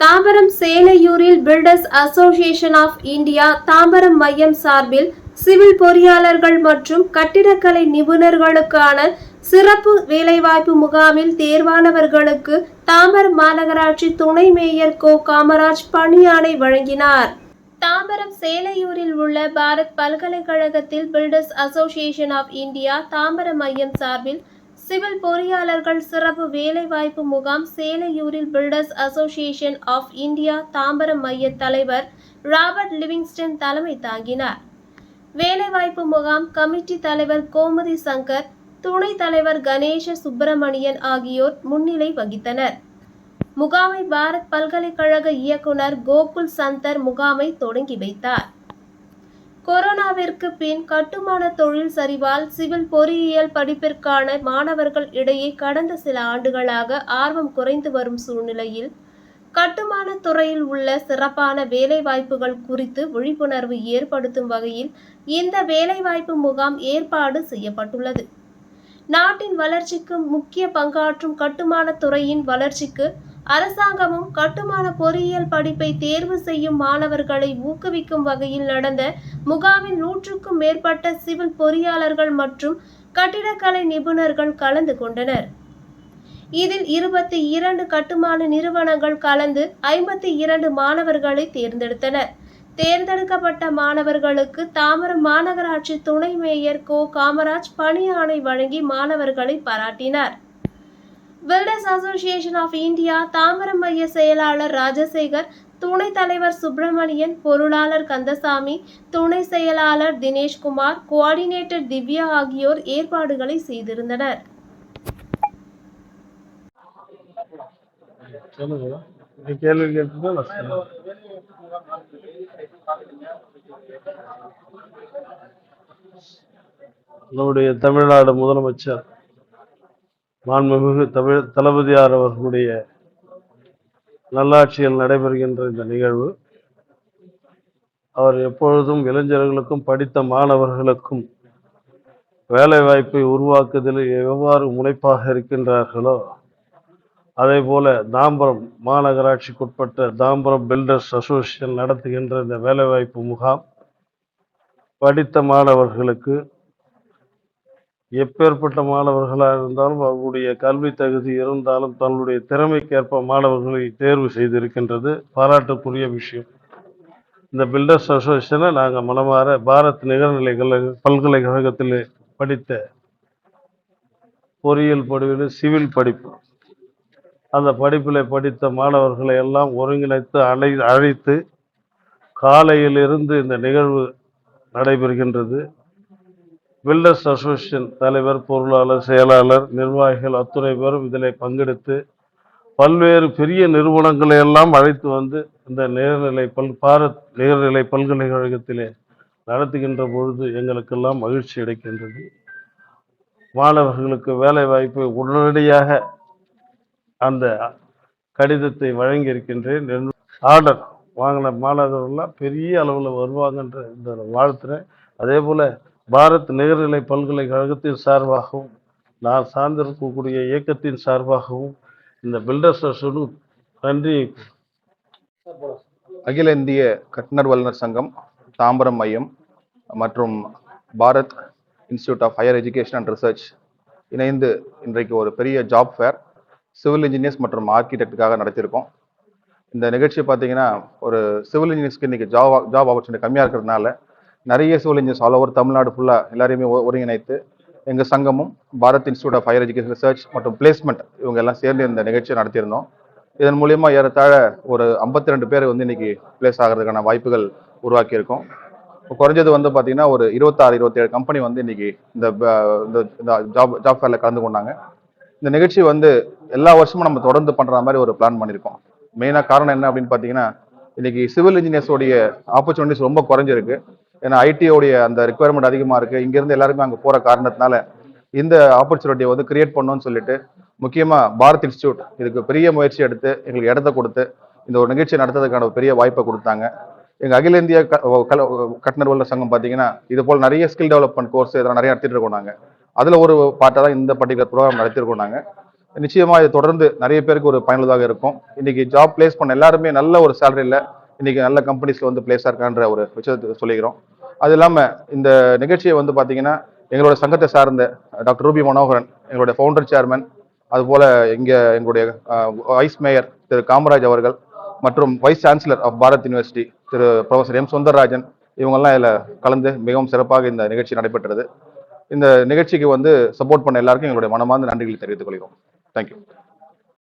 Tambaram சேலையூரில் builders association of India Tambaram மையம் சார்பில் civil பொறியாளர்கள் மற்றும் கட்டிடக்கலை நிபுணர்களுக்கான சிறப்பு வேலைவாய்ப்பு முகாமில் தேர்வானவர்களுக்கு தாம்பரம் மாநகராட்சி துணை மேயர் கோ. காமராஜ் பணியாணை வழங்கினார். தாம்பரம் சேலையூரில் உள்ள பாரத் பல்கலைக்கழகத்தில் builders association of India Tambaram மையம் சார்பில் சிவில் பொறியாளர்கள் சிறப்பு வேலைவாய்ப்பு முகாம் சேலையூரில் builders association of India Tambaram மைய தலைவர் ராபர்ட் லிவிங்ஸ்டன் தலைமை தாங்கினார். வேலைவாய்ப்பு முகாம் கமிட்டி தலைவர் கோமதி சங்கர் துணைத் தலைவர் கணேச சுப்பிரமணியன் ஆகியோர் முன்னிலை வகித்தனர். முகாமை பாரத் பல்கலைக்கழக இயக்குனர் கோகுல் சந்தர் முகாமை தொடங்கி வைத்தார். கொரோனாவிற்கு பின் கட்டுமான தொழில் சரிவால் சிவில் பொறியியல் படிப்பிற்கான மாணவர்கள் இடையே கடந்த சில ஆண்டுகளாக ஆர்வம் குறைந்து வரும் சூழ்நிலையில் கட்டுமான துறையில் உள்ள சிறப்பான வேலைவாய்ப்புகள் குறித்து விழிப்புணர்வு ஏற்படுத்தும் வகையில் இந்த வேலைவாய்ப்பு முகாம் ஏற்பாடு செய்யப்பட்டுள்ளது. நாட்டின் வளர்ச்சிக்கு முக்கிய பங்காற்றும் கட்டுமான துறையின் வளர்ச்சிக்கு அரசாங்கமும் கட்டுமான பொறியியல் படிப்பை தேர்வு செய்யும் மாணவர்களை ஊக்குவிக்கும் வகையில் நடந்த முகாமில் நூற்றுக்கும் மேற்பட்ட சிவில் பொறியாளர்கள் மற்றும் கட்டிடக்கலை நிபுணர்கள் கலந்து கொண்டனர். இதில் இருபத்தி இரண்டு கட்டுமான நிறுவனங்கள் கலந்து ஐம்பத்தி இரண்டு மாணவர்களை தேர்ந்தெடுத்தனர். தேர்ந்தெடுக்கப்பட்ட மாணவர்களுக்கு தாமரம் மாநகராட்சி துணை மேயர் கோ. காமராஜ் பணி ஆணை வழங்கி மாணவர்களை பாராட்டினார். Builders association of India Tambaram மைய செயலாளர் ராஜசேகர் துணைத் தலைவர் சுப்பிரமணியன் பொருளாளர் கந்தசாமி துணை செயலாளர் தினேஷ்குமார் கோஆர்டினேட்டர் திவ்யா ஆகியோர் ஏற்பாடுகளை செய்திருந்தனர் நம்முடைய தமிழ்நாடு முதலமைச்சர் மாண்புமிகு தமிழ் தளபதியார் அவர்களுடைய நல்லாட்சியில் நடைபெறுகின்ற இந்த நிகழ்வு. அவர் எப்பொழுதும் இளைஞர்களுக்கும் படித்த மாணவர்களுக்கும் வேலைவாய்ப்பை உருவாக்குதலில் எவ்வாறு முனைப்பாக இருக்கின்றார்களோ அதே போல தாம்பரம் மாநகராட்சிக்குட்பட்ட தாம்பரம் பில்டர்ஸ் அசோசியேஷன் நடத்துகின்ற இந்த வேலைவாய்ப்பு முகாம் படித்த மாணவர்களுக்கு எப்பேற்பட்ட மாணவர்களாக இருந்தாலும் அவர்களுடைய கல்வி தகுதி இருந்தாலும் தன்னுடைய திறமைக்கேற்ப மாணவர்களை தேர்வு செய்திருக்கின்றது. பாராட்டுக்குரிய விஷயம். இந்த பில்டர்ஸ் அசோசியேஷனை நாங்கள் மனமாற பாரத் நிகர்நிலை கழக- பல்கலைக்கழகத்தில் படித்த பொறியியல் படிவில் சிவில் படிப்பு. அந்த படிப்பில் படித்த மாணவர்களை எல்லாம் ஒருங்கிணைத்து அழை அழைத்து காலையிலிருந்து இந்த நிகழ்வு நடைபெறுகின்றது. பில்டர்ஸ் அசோசியேஷன் தலைவர் பொருளாளர் செயலாளர் நிர்வாகிகள் அத்துறை பேரும் இதில் பங்கெடுத்து பல்வேறு பெரிய நிறுவனங்களை எல்லாம் அழைத்து வந்து இந்த நேர்நிலை பல் பாரத் நேர்நிலை பல்கலைக்கழகத்திலே நடத்துகின்ற பொழுது எங்களுக்கெல்லாம் மகிழ்ச்சி கிடைக்கின்றது மாணவர்களுக்கு வேலை வாய்ப்பை உடனடியாக அந்த கடிதத்தை வழங்கி இருக்கின்றேன் ஆர்டர் வாங்கின மாணவர்கள்லாம் பெரிய அளவில் வருவாங்கன்ற இந்த வாழ்த்துறேன். அதே போல் பாரத் நிகர்நிலை பல்கலைக்கழகத்தின் சார்பாகவும் நான் சார்ந்திருக்கக்கூடிய இயக்கத்தின் சார்பாகவும் இந்த பில்டர்ஸ் நன்றி. அகில இந்திய கட்டினர் வல்லுநர் சங்கம் தாம்பரம் மையம் மற்றும் Bharat institute of higher education and research இணைந்து இன்றைக்கு ஒரு பெரிய ஜாப் ஃபேர் சிவில் இன்ஜினியர்ஸ் மற்றும் ஆர்கிடெக்டுக்காக நடத்தியிருக்கோம். இந்த நிகழ்ச்சி பார்த்தீங்கன்னா ஒரு சிவில் இன்ஜினியர்ஸ்க்கு இன்றைக்கி ஜாப் ஜாப் ஆப்பர்ச்சுனிட்டி கம்மியாக இருக்கிறதுனால நிறைய civil engineers all over Tamil Nadu ஃபுல்லாக எல்லாரையுமே ஒருங்கிணைத்து எங்கள் சங்கமும் Bharat institute of higher education research மற்றும் பிளேஸ்மெண்ட் இவங்க எல்லாம் சேர்ந்து இந்த நிகழ்ச்சியை நடத்தியிருந்தோம். இதன் மூலயமா ஏறத்தாழ ஒரு 52 ரெண்டு பேர் வந்து இன்னைக்கு பிளேஸ் ஆகிறதுக்கான வாய்ப்புகள் உருவாக்கியிருக்கோம். குறைஞ்சது வந்து பார்த்தீங்கன்னா ஒரு இருபத்தாறு இருபத்தேழு கம்பெனி வந்து இன்னைக்கு இந்த இந்த- இந்த ஜாப் ஜாப் ஃபேரில் கலந்து கொண்டாங்க. இந்த நிகழ்ச்சி வந்து எல்லா வருஷமும் நம்ம தொடர்ந்து பண்ணுற மாதிரி ஒரு பிளான் பண்ணியிருக்கோம். மெயினாக காரணம் என்ன அப்படின்னு பார்த்தீங்கன்னா இன்னைக்கு சிவில் இன்ஜினியர்ஸோடைய ஆப்பர்ச்சுனிட்டிஸ் ரொம்ப குறைஞ்சிருக்கு. ஏன்னா ஐடியோடைய அந்த ரெக்குவயர்மெண்ட் அதிகமாக இருக்குது இங்கேருந்து எல்லாருமே அங்கே போகிற காரணத்தினால இந்த ஆப்பர்ச்சுனிட்டியை வந்து கிரியேட் பண்ணோன்னு சொல்லிட்டு முக்கியமாக பாரத் இன்ஸ்டியூட் இதுக்கு பெரிய முயற்சி எடுத்து எங்களுக்கு இடத்த கொடுத்து இந்த ஒரு நிகழ்ச்சி நடத்துறதுக்கான ஒரு பெரிய வாய்ப்பை கொடுத்தாங்க. எங்கள் அகில இந்திய க- கல- கட்டுனர் சங்கம் பார்த்தீங்கன்னா இது போல் நிறைய ஸ்கில் டெவலப்மெண்ட் கோர்ஸ் இதெல்லாம் நிறைய நடத்திட்டு இருக்கோம் நாங்கள் அதில் ஒரு பார்ட்டாக தான் இந்த பர்டிகுலர் ப்ரோக்ராம் நடத்திருக்கோம் நாங்கள் நிச்சயமாக இது தொடர்ந்து நிறைய பேருக்கு ஒரு பயனுள்ளதாக இருக்கும். இன்றைக்கி ஜாப் பிளேஸ் பண்ண எல்லாருமே நல்ல ஒரு சேலரியில் இன்றைக்கி நல்ல கம்பெனிஸில் வந்து பிளேஸ் இருக்கான்ற ஒரு விஷயத்தை சொல்லிக்கிறோம். அது இல்லாமல் இந்த நிகழ்ச்சியை வந்து பார்த்தீங்கன்னா எங்களோட சங்கத்தை சார்ந்த டாக்டர் ரூபி மனோகரன் எங்களுடைய ஃபவுண்டர் சேர்மன் அதுபோல் இங்கே எங்களுடைய வைஸ் மேயர் திரு காமராஜ் அவர்கள் மற்றும் vice chancellor of Bharat university Thiru professor M Sundararajan இவங்கெல்லாம் இதில் கலந்து மிகவும் சிறப்பாக இந்த நிகழ்ச்சி நடைபெற்றது. இந்த நிகழ்ச்சிக்கு வந்து சப்போர்ட் பண்ண எல்லாருக்கும் எங்களுடைய மனமார்ந்த நன்றிகளை தெரிவித்துக் கொள்கிறோம். தேங்க்யூ